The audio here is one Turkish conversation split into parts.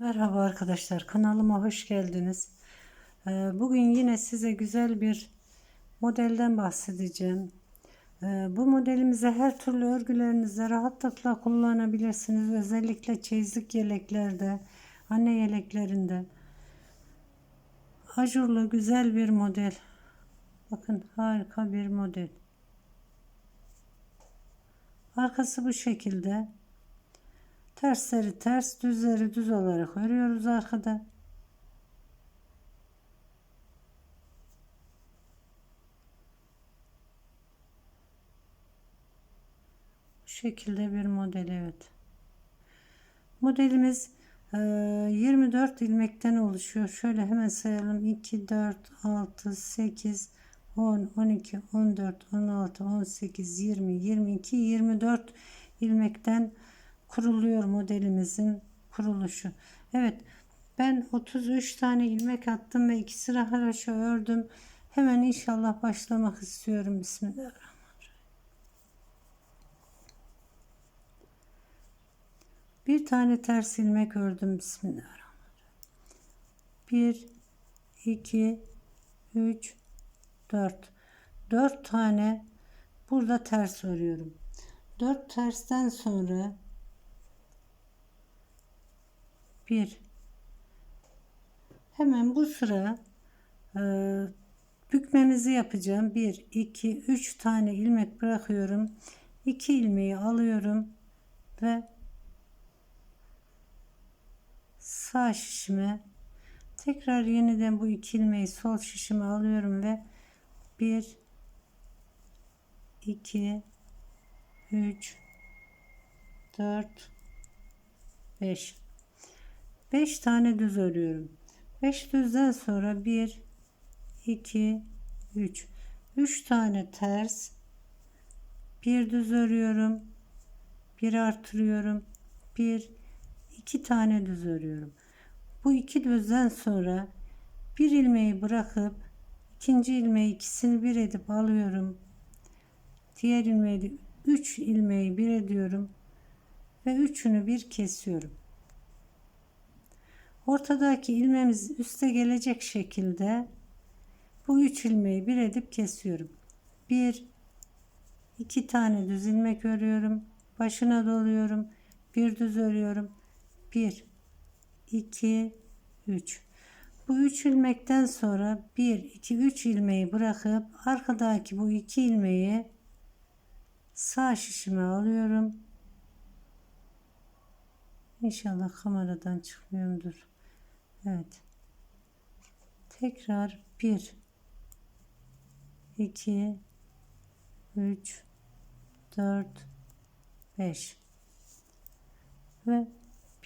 Merhaba arkadaşlar kanalıma hoş geldiniz. Ee, Bugün yine size güzel bir modelden bahsedeceğim. Ee, Bu modelimizi her türlü örgülerinizde rahatlıkla kullanabilirsiniz. Özellikle çeyizlik yeleklerde, anne yeleklerinde. Ajurlu güzel bir model. Bakın harika bir model. Arkası bu şekilde. Tersleri ters, düzleri düz olarak örüyoruz arkada. Bu şekilde bir model evet. Modelimiz e, 24 ilmekten oluşuyor. Şöyle hemen sayalım. 2, 4, 6, 8, 10, 12, 14, 16, 18, 20, 22, 24 ilmekten kuruluyor modelimizin kuruluşu. Evet ben 33 tane ilmek attım ve iki sıra haraşo ördüm. Hemen inşallah başlamak istiyorum. Bismillahirrahmanirrahim. Bir tane ters ilmek ördüm. Bismillahirrahmanirrahim. 1 2 3 4 4 tane burada ters örüyorum. 4 tersten sonra 1 hemen bu sıra e, bükmemizi yapacağım. 1 2 3 tane ilmek bırakıyorum. 2 ilmeği alıyorum ve sağ şişime tekrar yeniden bu iki ilmeği sol şişime alıyorum ve 1 2 3 4 5 5 tane düz örüyorum. 5 düzden sonra 1 2 3 3 tane ters. Bir düz örüyorum. Bir artırıyorum. Bir iki tane düz örüyorum. Bu iki düzden sonra bir ilmeği bırakıp ikinci ilmeği ikisini bir edip alıyorum. Diğer ilmeği de 3 ilmeği bir ediyorum ve üçünü bir kesiyorum ortadaki ilmemiz üste gelecek şekilde bu üç ilmeği bir edip kesiyorum. Bir iki tane düz ilmek örüyorum. Başına doluyorum. Bir düz örüyorum. 1 2 3 bu 3 ilmekten sonra 1 2 3 ilmeği bırakıp arkadaki bu 2 ilmeği sağ şişime alıyorum. İnşallah kameradan çıkmıyordur Evet. Tekrar 1 2 3 4 5 ve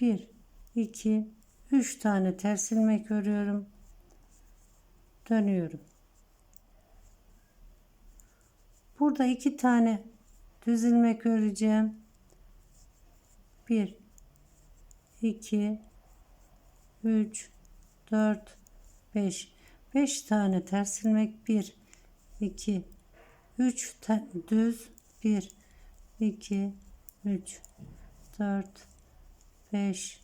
1 2 3 tane ters ilmek örüyorum. Dönüyorum. Burada iki tane düz ilmek öreceğim. 1 2 3 4 5 5 tane ters ilmek 1 2 3 düz 1 2 3 4 5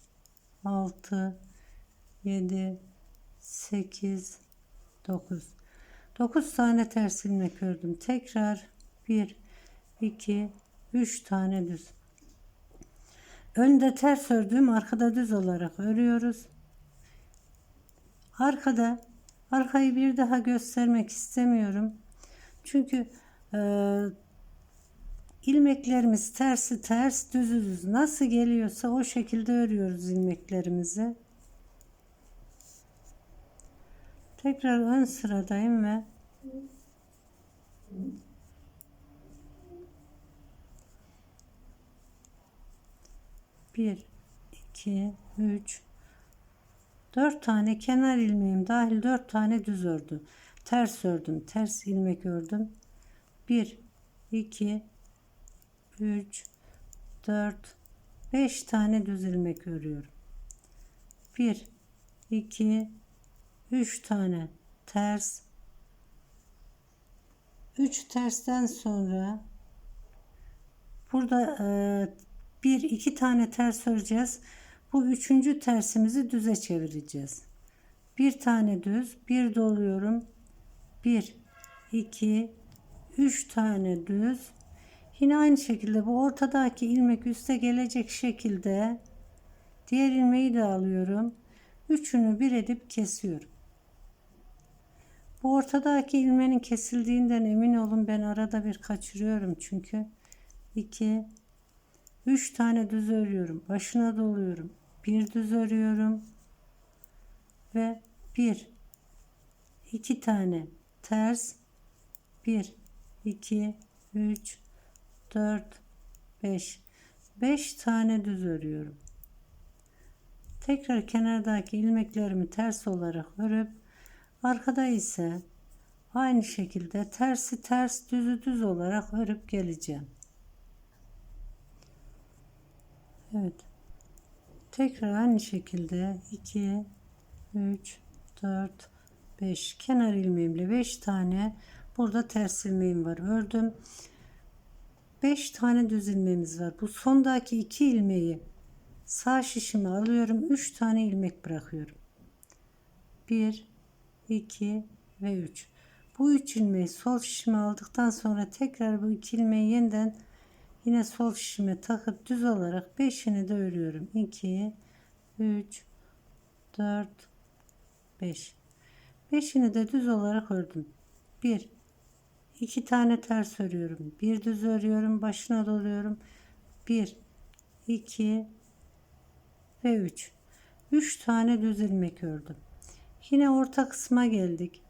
6 7 8 9 9 tane ters ilmek ördüm tekrar 1 2 3 tane düz. Önde ters ördüğüm arkada düz olarak örüyoruz arkada arkayı bir daha göstermek istemiyorum. Çünkü e, ilmeklerimiz tersi ters düzü düz. Nasıl geliyorsa o şekilde örüyoruz ilmeklerimizi. Tekrar ön sıradayım ve bir iki üç dört tane kenar ilmeğim dahil dört tane düz ördüm ters ördüm ters ilmek ördüm. Bir iki 3 4 5 tane düz ilmek örüyorum. 1 2 3 tane ters. 3 tersten sonra burada e, bir iki tane ters öreceğiz Bu üçüncü tersimizi düze çevireceğiz. Bir tane düz, bir doluyorum. Bir, iki, üç tane düz. Yine aynı şekilde bu ortadaki ilmek üste gelecek şekilde diğer ilmeği de alıyorum. Üçünü bir edip kesiyorum. Bu ortadaki ilmenin kesildiğinden emin olun ben arada bir kaçırıyorum çünkü. 2 3 tane düz örüyorum. Başına doluyorum. Bir düz örüyorum. Ve bir iki tane ters 1 2 3 4 5 5 tane düz örüyorum. Tekrar kenardaki ilmeklerimi ters olarak örüp arkada ise aynı şekilde tersi ters düzü düz olarak örüp geleceğim. Evet. Tekrar aynı şekilde 2 3 4 5 kenar ilmeğimle 5 tane burada ters ilmeğim var. Ördüm. 5 tane düz ilmeğimiz var. Bu sondaki 2 ilmeği sağ şişime alıyorum. 3 tane ilmek bırakıyorum. 1 2 ve 3. Bu 3 ilmeği sol şişime aldıktan sonra tekrar bu 2 ilmeği yeniden Yine sol şişime takıp düz olarak 5'ini de örüyorum. 2 3 4 5 5'ini de düz olarak ördüm. 1 2 tane ters örüyorum. Bir düz örüyorum. Başına doluyorum. 1 2 ve 3 3 tane düz ilmek ördüm. Yine orta kısma geldik.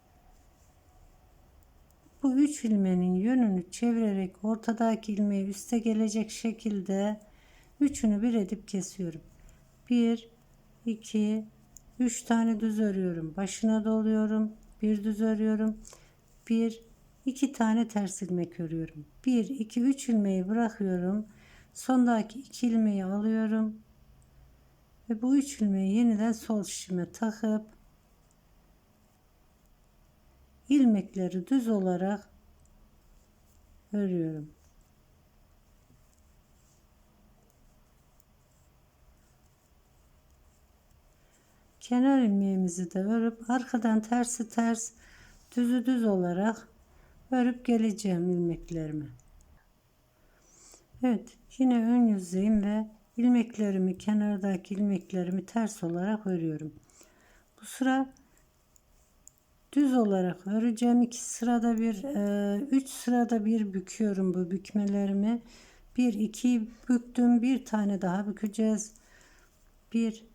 Bu üç ilmeğin yönünü çevirerek ortadaki ilmeği üste gelecek şekilde üçünü bir edip kesiyorum. 1 2 3 tane düz örüyorum. Başına doluyorum. Bir düz örüyorum. 1 2 tane ters ilmek örüyorum. 1 2 3 ilmeği bırakıyorum. Sondaki 2 ilmeği alıyorum. Ve bu 3 ilmeği yeniden sol şişime takıp ilmekleri düz olarak örüyorum. Kenar ilmeğimizi de örüp arkadan tersi ters düzü düz olarak örüp geleceğim ilmeklerimi. Evet yine ön yüzeyim ve ilmeklerimi kenardaki ilmeklerimi ters olarak örüyorum. Bu sıra düz olarak öreceğim. iki sırada bir, e, üç sırada bir büküyorum bu bükmelerimi. Bir, iki büktüm. Bir tane daha bükeceğiz. Bir,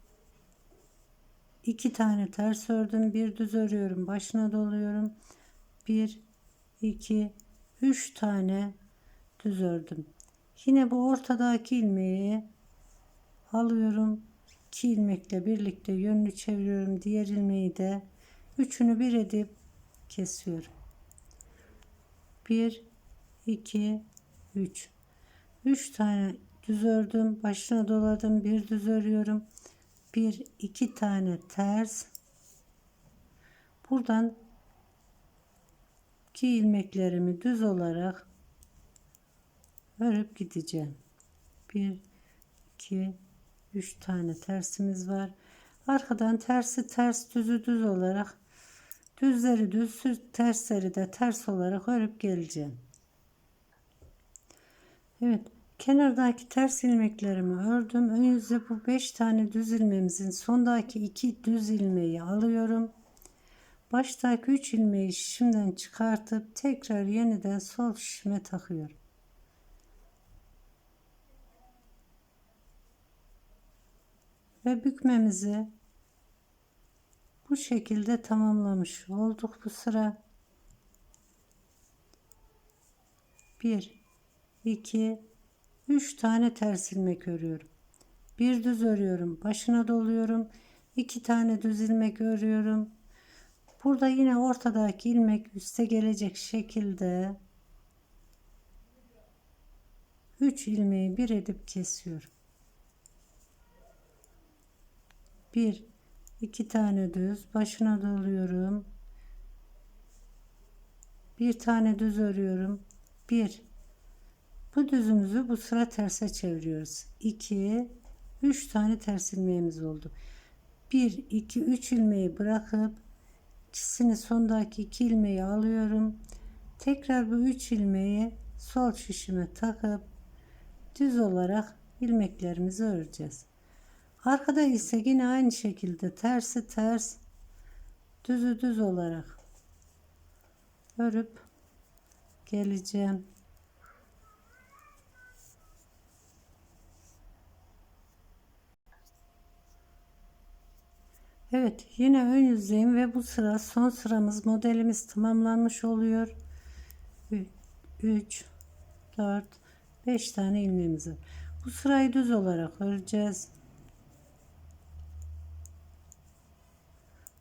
iki tane ters ördüm. Bir düz örüyorum. Başına doluyorum. Bir, iki, üç tane düz ördüm. Yine bu ortadaki ilmeği alıyorum. İki ilmekle birlikte yönünü çeviriyorum. Diğer ilmeği de Üçünü bir edip kesiyorum. 1 2 3 3 tane düz ördüm. Başına doladım. Bir düz örüyorum. Bir iki tane ters. Buradan iki ilmeklerimi düz olarak örüp gideceğim. 1 2 3 tane tersimiz var. Arkadan tersi ters düzü düz olarak Düzleri düz, tersleri de ters olarak örüp geleceğim. Evet, kenardaki ters ilmeklerimi ördüm. Ön yüzde bu 5 tane düz ilmeğimizin sondaki 2 düz ilmeği alıyorum. Baştaki 3 ilmeği şişimden çıkartıp tekrar yeniden sol şişime takıyorum. Ve bükmemizi bu şekilde tamamlamış olduk bu sıra. 1 2 3 tane ters ilmek örüyorum. Bir düz örüyorum. Başına doluyorum. 2 tane düz ilmek örüyorum. Burada yine ortadaki ilmek üste gelecek şekilde 3 ilmeği bir edip kesiyorum. 1 iki tane düz başına doluyorum bir tane düz örüyorum bir bu düzümüzü bu sıra terse çeviriyoruz 2 3 tane ters ilmeğimiz oldu. 1 2 3 ilmeği bırakıp ikisini sondaki 2 ilmeği alıyorum. Tekrar bu 3 ilmeği sol şişime takıp düz olarak ilmeklerimizi öreceğiz. Arkada ise yine aynı şekilde tersi ters düzü düz olarak örüp geleceğim. Evet yine ön yüzeyim ve bu sıra son sıramız modelimiz tamamlanmış oluyor. 3 4 5 tane ilmeğimiz. Bu sırayı düz olarak öreceğiz.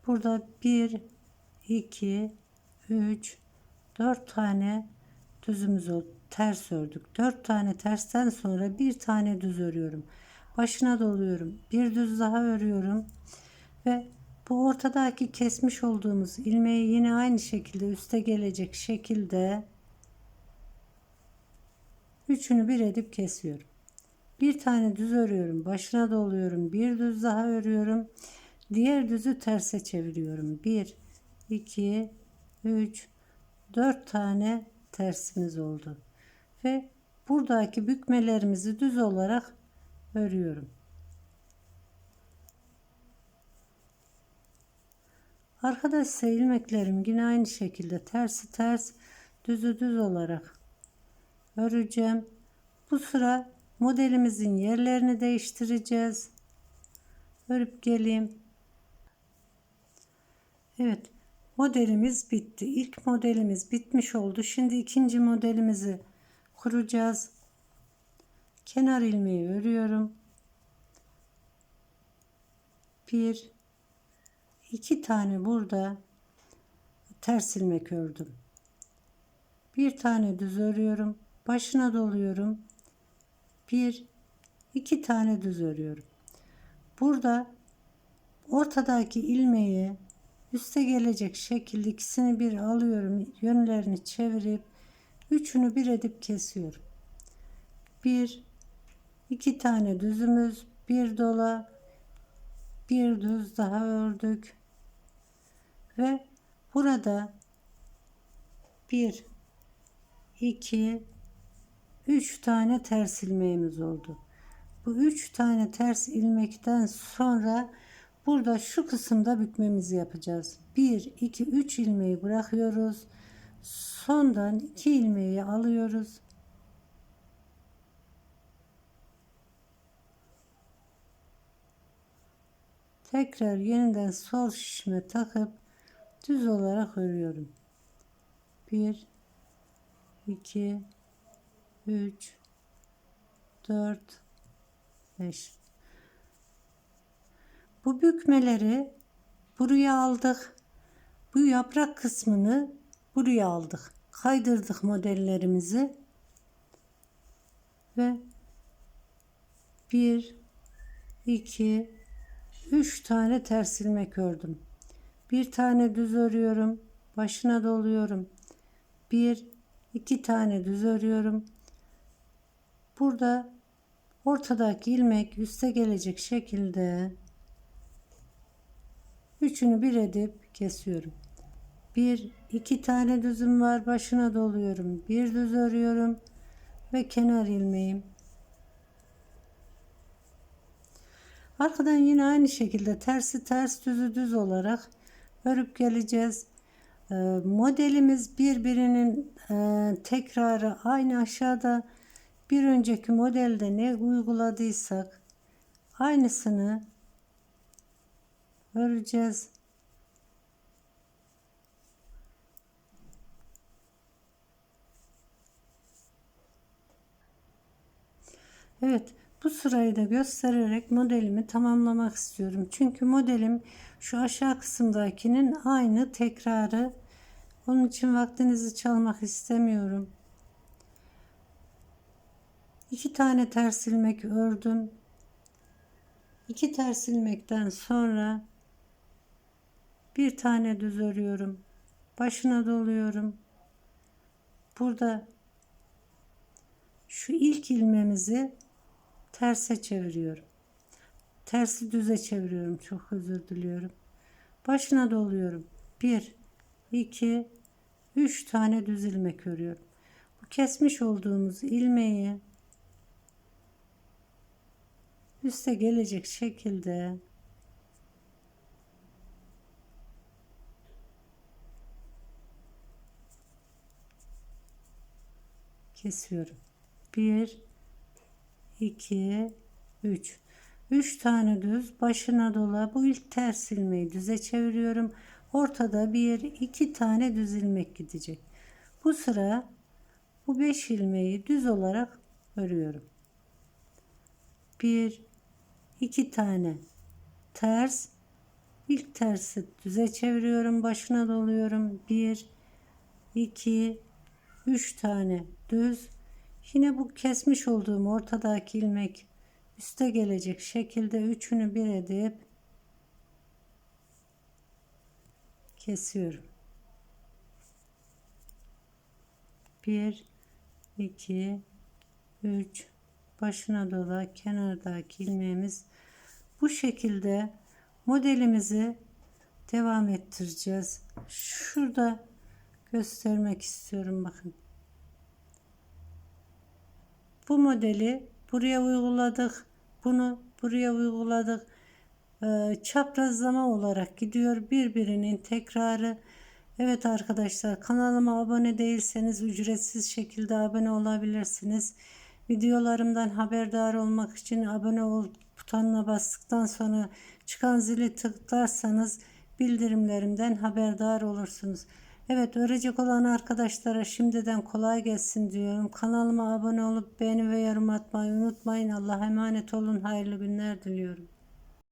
Burada 1 2 3 4 tane düzümüz oldu. Ters ördük. 4 tane tersten sonra bir tane düz örüyorum. Başına doluyorum. Bir düz daha örüyorum. Ve bu ortadaki kesmiş olduğumuz ilmeği yine aynı şekilde üste gelecek şekilde üçünü bir edip kesiyorum. Bir tane düz örüyorum. Başına doluyorum. Bir düz daha örüyorum. Diğer düzü terse çeviriyorum. 1 2 3 4 tane tersimiz oldu. Ve buradaki bükmelerimizi düz olarak örüyorum. Arkada ise ilmeklerim yine aynı şekilde tersi ters düzü düz olarak öreceğim. Bu sıra modelimizin yerlerini değiştireceğiz. Örüp geleyim. Evet modelimiz bitti. İlk modelimiz bitmiş oldu. Şimdi ikinci modelimizi kuracağız. Kenar ilmeği örüyorum. Bir, iki tane burada ters ilmek ördüm. Bir tane düz örüyorum. Başına doluyorum. Bir, iki tane düz örüyorum. Burada ortadaki ilmeği üste gelecek şekilde ikisini bir alıyorum. Yönlerini çevirip üçünü bir edip kesiyorum. Bir, iki tane düzümüz, bir dola, bir düz daha ördük. Ve burada bir, iki, üç tane ters ilmeğimiz oldu. Bu üç tane ters ilmekten sonra Burada şu kısımda bükmemizi yapacağız. 1, 2, 3 ilmeği bırakıyoruz. Sondan 2 ilmeği alıyoruz. Tekrar yeniden sol şişme takıp düz olarak örüyorum. 1 2 3 4 5 bu bükmeleri buraya aldık. Bu yaprak kısmını buraya aldık. Kaydırdık modellerimizi. Ve 1 2 3 tane ters ilmek ördüm. Bir tane düz örüyorum. Başına doluyorum. 1 2 tane düz örüyorum. Burada ortadaki ilmek üste gelecek şekilde Üçünü bir edip kesiyorum. Bir, iki tane düzüm var. Başına doluyorum. Bir düz örüyorum. Ve kenar ilmeğim. Arkadan yine aynı şekilde tersi ters düzü düz olarak örüp geleceğiz. Ee, modelimiz birbirinin e, tekrarı aynı aşağıda bir önceki modelde ne uyguladıysak aynısını öreceğiz. Evet bu sırayı da göstererek modelimi tamamlamak istiyorum. Çünkü modelim şu aşağı kısımdakinin aynı tekrarı. Onun için vaktinizi çalmak istemiyorum. İki tane ters ilmek ördüm. İki ters ilmekten sonra bir tane düz örüyorum başına doluyorum burada şu ilk ilmemizi terse çeviriyorum tersi düze çeviriyorum. Çok özür diliyorum. Başına doluyorum. 1 2 3 tane düz ilmek örüyorum. Bu kesmiş olduğumuz ilmeği üste gelecek şekilde kesiyorum. 1 2 3 3 tane düz başına dola. Bu ilk ters ilmeği düze çeviriyorum. Ortada bir iki tane düz ilmek gidecek. Bu sıra bu 5 ilmeği düz olarak örüyorum. 1 2 tane ters. İlk tersi düze çeviriyorum başına doluyorum. 1 2 3 tane düz yine bu kesmiş olduğum ortadaki ilmek üste gelecek şekilde üçünü bir edip kesiyorum. 1 2 3 başına dola kenardaki ilmeğimiz bu şekilde modelimizi devam ettireceğiz. Şurada göstermek istiyorum bakın bu modeli buraya uyguladık bunu buraya uyguladık. Ee, çaprazlama olarak gidiyor birbirinin tekrarı. Evet arkadaşlar kanalıma abone değilseniz ücretsiz şekilde abone olabilirsiniz. Videolarımdan haberdar olmak için abone ol butonuna bastıktan sonra çıkan zili tıklarsanız bildirimlerimden haberdar olursunuz. Evet örecek olan arkadaşlara şimdiden kolay gelsin diyorum. Kanalıma abone olup beğeni ve yorum atmayı unutmayın. Allah'a emanet olun. Hayırlı günler diliyorum.